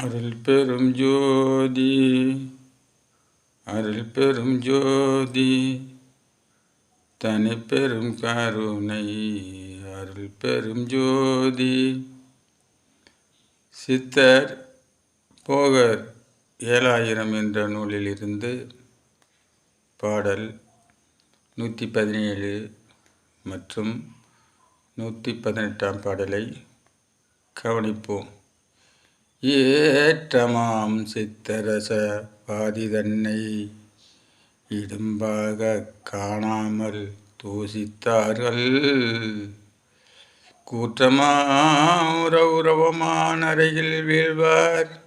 அருள் பெரும் ஜோதி அருள் பெரும் ஜோதி தனி பெரும் கருணை அருள் பெரும் ஜோதி. சித்தர் போகர் ஏழாயிரம் என்ற நூலிலிருந்து பாடல் நூற்றி பதினேழு மற்றும் நூற்றி பதினெட்டாம் பாடலை கவனிப்போம். ஏற்றமாம் சித்தரச பாதி தன்னை இடும்பாக காணாமல் தூசித்தார்கள். கூற்றமாவுரவுரவமான அறையில் வீழ்வார்.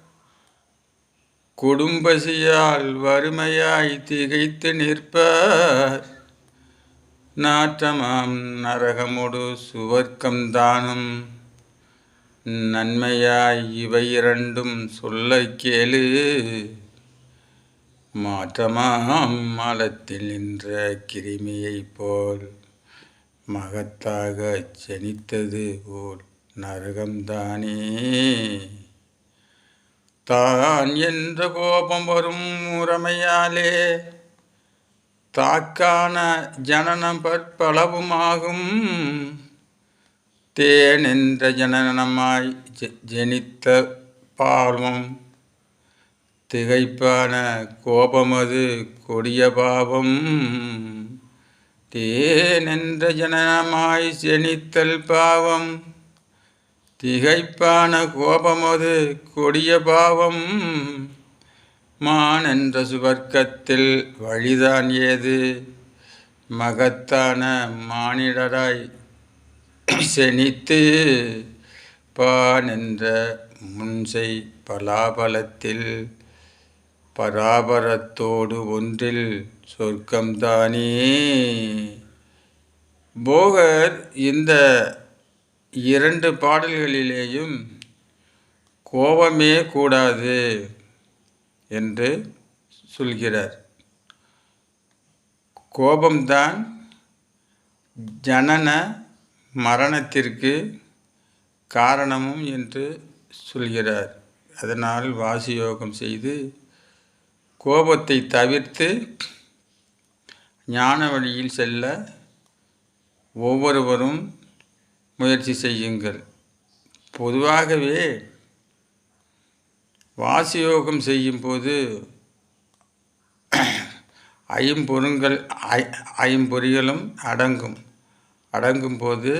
குடும்பசியால் வறுமையாய் திகைத்து நிற்பார். நாற்றமாம் நரகமுடு சுவர்க்கம் தானம் நன்மையாய் இவை இரண்டும் சொல்ல கேளு. மாற்றமாம் மலத்தில் நின்ற கிருமியைப் போல் மகத்தாக ஜனித்தது போல் நரகம்தானே தான். என்ற கோபம் வரும் முறைமையாலே தாக்கான ஜனனம் பற்பளவுமாகும் தேனென்ற ஜனனமாய் ஜெனித்த பாவம். திகைப்பான கோபமது கொடிய பாவம். தேனென்ற ஜனனமாய் ஜெனித்தல் பாவம். திகைப்பான கோபமது கொடிய பாவம். மான் என்ற சுவர்க்கத்தில் வழிதான் ஏது? மகத்தான மானிடராய் செனித்து பானென்ற முன்சை பலாபலத்தில் பராபரத்தோடு ஒன்றில் சொர்க்கம்தானே போகர் இந்த இரண்டு பாடல்களிலேயும் கோபமே கூடாது என்று சொல்கிறார். கோபம்தான் ஜனன மரணத்திற்கு காரணமும் என்று சொல்கிறார். அதனால் வாசியோகம் செய்து கோபத்தை தவிர்த்து ஞான வழியில் செல்ல ஒவ்வொருவரும் முயற்சி செய்யுங்கள். பொதுவாகவே வாசியோகம் செய்யும்போது ஐம்பொருங்கள் ஐ ஐம்பொறிகளும் அடங்கும். அடங்கும் போது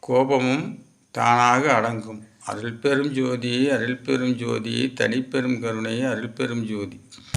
கோபமும் தானாக அடங்கும். அருள் பெரும் ஜோதி அருள் பெரும் ஜோதி தனிப்பெரும் கருணை அருள் பெரும் ஜோதி.